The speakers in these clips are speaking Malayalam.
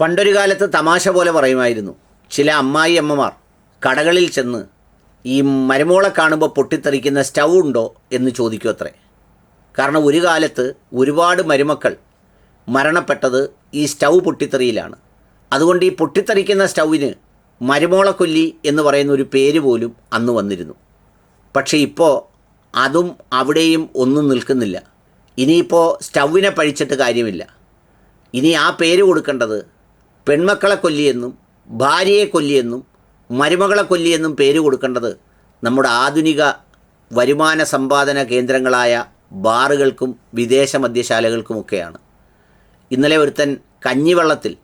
പണ്ടൊരു കാലത്ത് തമാശ പോലെ പറയുമായിരുന്നു. ചില അമ്മായി അമ്മമാർ കടകളിൽ ചെന്ന് ഈ മരുമോളെ കാണുമ്പോൾ പൊട്ടിത്തെറിക്കുന്ന സ്റ്റൗ ഉണ്ടോ എന്ന് ചോദിക്കും അത്രേ. കാരണം ഒരു കാലത്ത് ഒരുപാട് മരുമക്കൾ മരണപ്പെട്ടത് ഈ സ്റ്റൗ പൊട്ടിത്തെറിയിലാണ്. അതുകൊണ്ട് ഈ പൊട്ടിത്തെറിക്കുന്ന സ്റ്റൗവിന് മരുമോളക്കൊല്ലി എന്ന് പറയുന്ന ഒരു പേര് പോലും അന്ന് വന്നിരുന്നു. പക്ഷേ ഇപ്പോൾ അതും അവിടെയും ഒന്നും നിൽക്കുന്നില്ല. ഇനിയിപ്പോൾ സ്റ്റൗവിനെ പഴിച്ചിട്ട് കാര്യമില്ല. ഇനി ആ പേര് കൊടുക്കേണ്ടത് പെൺമക്കളെ കൊല്ലിയെന്നും ഭാര്യയെ കൊല്ലിയെന്നും മരുമകളെ കൊല്ലിയെന്നും പേര് കൊടുക്കേണ്ടത് നമ്മുടെ ആധുനിക വരുമാന സമ്പാദന കേന്ദ്രങ്ങളായ ബാറുകൾക്കും വിദേശ മദ്യശാലകൾക്കുമൊക്കെയാണ് ഇന്നലെ ഒരുത്തൻ കഞ്ഞിവെള്ളത്തിൽ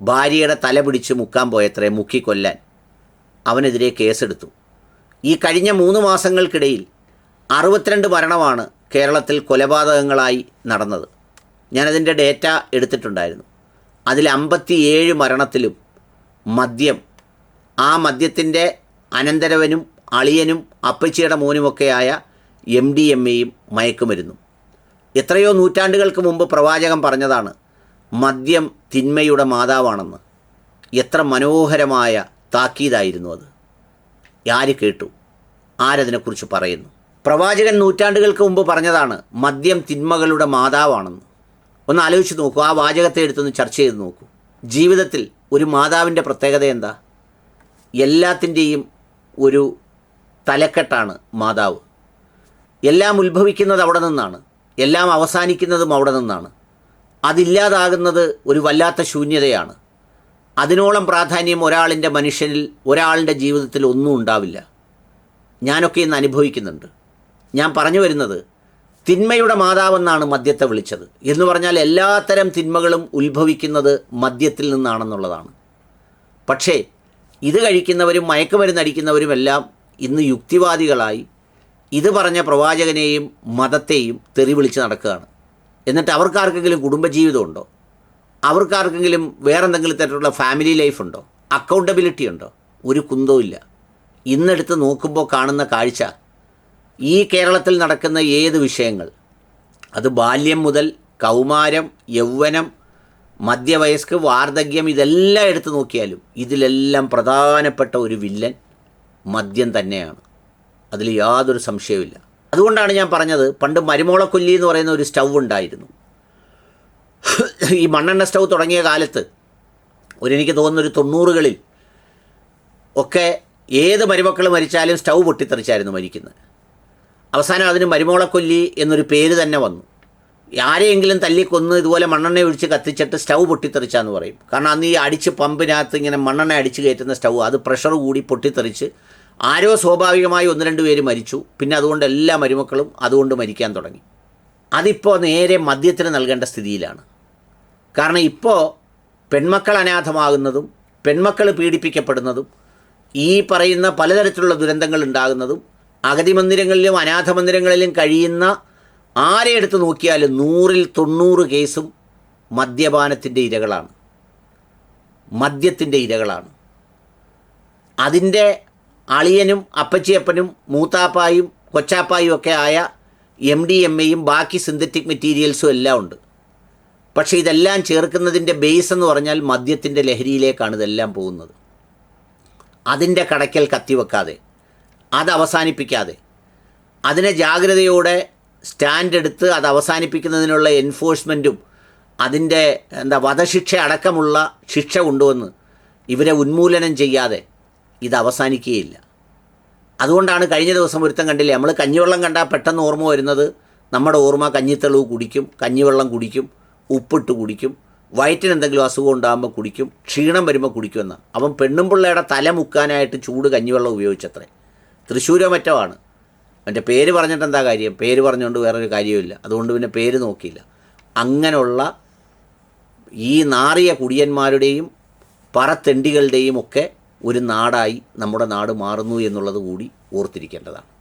ഭാര്യയുടെ തല പിടിച്ച് മുക്കാൻ പോയത്രേ മുക്കി കൊല്ലാൻ. അവനെതിരെ കേസെടുത്തു. ഈ കഴിഞ്ഞ മൂന്ന് മാസങ്ങൾക്കിടയിൽ അറുപത്തിരണ്ട് മരണമാണ് കേരളത്തിൽ കൊലപാതകങ്ങളായി നടന്നത്. ഞാനതിന്റെ ഡേറ്റ എടുത്തിട്ടുണ്ടായിരുന്നു. അതിൽ അമ്പത്തിയേഴ് മരണത്തിലും മദ്യം ആ മദ്യത്തിന്റെ അനന്തരവനും അളിയനും അപ്പച്ചിയുടെ മോനുമൊക്കെയായ എം ഡി എം എയും മയക്കുമരുന്നും. എത്രയോ നൂറ്റാണ്ടുകൾക്ക് മുമ്പ് പ്രവാചകം പറഞ്ഞതാണ് മദ്യം തിന്മയുടെ മാതാവാണെന്ന്. എത്ര മനോഹരമായ താക്കീതായിരുന്നു അത്. ആര് കേട്ടു? ആരതിനെക്കുറിച്ച് പറയുന്നു? പ്രവാചകൻ നൂറ്റാണ്ടുകൾക്ക് മുമ്പ് പറഞ്ഞതാണ് മദ്യം തിന്മകളുടെ മാതാവാണെന്ന്. ഒന്ന് ആലോചിച്ച് നോക്കൂ. ആ വാചകത്തെ എടുത്തൊന്ന് ചർച്ച ചെയ്ത് നോക്കൂ. ജീവിതത്തിൽ ഒരു മാതാവിന്റെ പ്രത്യേകത എന്താ? എല്ലാത്തിന്റെയും ഒരു തലക്കെട്ടാണ് മാതാവ്. എല്ലാം ഉത്ഭവിക്കുന്നത് അവിടെ നിന്നാണ്. എല്ലാം അവസാനിക്കുന്നതും അവിടെ നിന്നാണ്. അതില്ലാതാകുന്നത് ഒരു വല്ലാത്ത ശൂന്യതയാണ്. അതിനോളം പ്രാധാന്യം ഒരാളിന്റെ മനുഷ്യനിൽ ഒരാളുടെ ജീവിതത്തിൽ ഒന്നും ഉണ്ടാവില്ല. ഞാനൊക്കെ ഇന്ന് അനുഭവിക്കുന്നുണ്ട്. ഞാൻ പറഞ്ഞു വരുന്നത് തിന്മയുടെ മാതാവെന്നാണ് മദ്യത്തെ വിളിച്ചത്. എന്ന് പറഞ്ഞാൽ എല്ലാത്തരം തിന്മകളും ഉത്ഭവിക്കുന്നത് മദ്യത്തിൽ നിന്നാണെന്നുള്ളതാണ്. പക്ഷേ ഇത് കഴിക്കുന്നവരും മയക്കുമരുന്നടിക്കുന്നവരുമെല്ലാം ഇന്ന് യുക്തിവാദികളായി ഇത് പറഞ്ഞ പ്രവാചകനെയും മതത്തെയും തെറി വിളിച്ച് നടക്കുകയാണ്. എന്നിട്ട് അവർക്കാർക്കെങ്കിലും കുടുംബജീവിതമുണ്ടോ? അവർക്കാർക്കെങ്കിലും വേറെന്തെങ്കിലും തരത്തിലുള്ള ഫാമിലി ലൈഫ് ഉണ്ടോ അക്കൗണ്ടബിലിറ്റി ഉണ്ടോ ഒരു കുന്തവും ഇല്ല ഇന്നെടുത്ത് നോക്കുമ്പോൾ കാണുന്ന കാഴ്ച ഈ കേരളത്തിൽ നടക്കുന്ന ഏത് വിഷയങ്ങൾ? അത് ബാല്യം മുതൽ കൗമാരം യൗവനം മധ്യവയസ്ക് വാർദ്ധക്യം ഇതെല്ലാം എടുത്തു നോക്കിയാലും ഇതിലെല്ലാം പ്രധാനപ്പെട്ട ഒരു വില്ലൻ മദ്യം തന്നെയാണ്. അതിൽ യാതൊരു സംശയവുമില്ല. അതുകൊണ്ടാണ് ഞാൻ പറഞ്ഞത് പണ്ട് മരുമോളക്കൊല്ലി എന്ന് പറയുന്ന ഒരു സ്റ്റൗ ഉണ്ടായിരുന്നു. ഈ മണ്ണെണ്ണ സ്റ്റൗ തുടങ്ങിയ കാലത്ത് ഒരു എനിക്ക് തോന്നുന്ന ഒരു തൊണ്ണൂറുകളിൽ ഒക്കെ ഏത് മരുമക്കൾ മരിച്ചാലും സ്റ്റൗ പൊട്ടിത്തെറിച്ചായിരുന്നു മരിക്കുന്നത്. അവസാനം അതിന് മരുമോളക്കൊല്ലി എന്നൊരു പേര് തന്നെ വന്നു. ആരെയെങ്കിലും തല്ലിക്കൊന്ന് ഇതുപോലെ മണ്ണെണ്ണ ഒഴിച്ച് കത്തിച്ചിട്ട് സ്റ്റൗ പൊട്ടിത്തെറിച്ചാന്ന് പറയും. കാരണം അന്ന് ഈ അടിച്ച് പമ്പിനകത്ത് ഇങ്ങനെ മണ്ണെണ്ണ അടിച്ച് കയറ്റുന്ന സ്റ്റൗ അത് പ്രഷർ കൂടി പൊട്ടിത്തെറിച്ച് ആരോ സ്വാഭാവികമായി ഒന്ന് രണ്ട് പേര് മരിച്ചു. പിന്നെ അതുകൊണ്ട് എല്ലാ മരുമക്കളും അതുകൊണ്ട് മരിക്കാൻ തുടങ്ങി. അതിപ്പോൾ നേരെ മദ്യത്തിന് നൽകേണ്ട സ്ഥിതിയിലാണ്. കാരണം ഇപ്പോൾ പെൺമക്കൾ അനാഥമാകുന്നതും പെൺമക്കൾ പീഡിപ്പിക്കപ്പെടുന്നതും ഈ പറയുന്ന പലതരത്തിലുള്ള ദുരന്തങ്ങൾ ഉണ്ടാകുന്നതും അഗതി മന്ദിരങ്ങളിലും അനാഥ മന്ദിരങ്ങളിലും കഴിയുന്ന ആരെ എടുത്ത് നോക്കിയാലും നൂറിൽ തൊണ്ണൂറ് കേസും മദ്യപാനത്തിന്റെ ഇരകളാണ്. മദ്യത്തിന്റെ ഇരകളാണ്. അതിന്റെ അളിയനും അപ്പച്ചിയപ്പനും മൂത്താപ്പായും കൊച്ചാപ്പായും ഒക്കെ ആയ എം ഡി എം എയും ബാക്കി സിന്തറ്റിക് മെറ്റീരിയൽസും എല്ലാം ഉണ്ട്. പക്ഷേ ഇതെല്ലാം ചേർക്കുന്നതിന്റെ ബേസ് എന്ന് പറഞ്ഞാൽ മദ്യത്തിന്റെ ലഹരിയിലേക്കാണ് ഇതെല്ലാം പോകുന്നത്. അതിന്റെ കടയ്ക്കൽ കത്തിവെക്കാതെ. അത് അവസാനിപ്പിക്കാതെ. അതിനെ ജാഗ്രതയോടെ സ്റ്റാൻഡ് എടുത്ത് അത് അവസാനിപ്പിക്കുന്നതിനുള്ള എൻഫോഴ്സ്മെന്റും അതിന്റെ എന്താ വധശിക്ഷ അടക്കമുള്ള ശിക്ഷ കൊണ്ടുവന്ന് ഇവരെ ഉന്മൂലനം ചെയ്യാതെ ഇത് അവസാനിക്കുകയില്ല. അതുകൊണ്ടാണ് കഴിഞ്ഞ ദിവസം ഒരുത്തം കണ്ടില്ലേ നമ്മൾ കഞ്ഞിവെള്ളം കണ്ടാൽ പെട്ടെന്ന് ഓർമ്മ വരുന്നത് നമ്മുടെ ഓർമ്മ കഞ്ഞിത്തെളിവ് കുടിക്കും കഞ്ഞിവെള്ളം കുടിക്കും ഉപ്പിട്ട് കുടിക്കും വയറ്റിന് എന്തെങ്കിലും അസുഖം ഉണ്ടാകുമ്പോൾ കുടിക്കും ക്ഷീണം വരുമ്പോൾ കുടിക്കുമെന്ന് അവൻ പെണ്ണും പിള്ളയുടെ തല മുക്കാനായിട്ട് ചൂട് കഞ്ഞിവെള്ളം ഉപയോഗിച്ചത്രേ. തൃശ്ശൂരോ മറ്റോ ആണ് പേര് പറഞ്ഞിട്ട് എന്താ കാര്യം? പേര് പറഞ്ഞുകൊണ്ട് വേറൊരു കാര്യമില്ല അതുകൊണ്ട് പിന്നെ പേര് നോക്കിയില്ല. അങ്ങനെയുള്ള ഈ നാറിയ കുടിയന്മാരുടെയും പറത്തെണ്ടികളുടെയും ഒക്കെ ഒരു നാടായി നമ്മുടെ നാട് മാറുന്നു എന്നുള്ളത് കൂടി ഓർത്തിരിക്കേണ്ടതാണ്.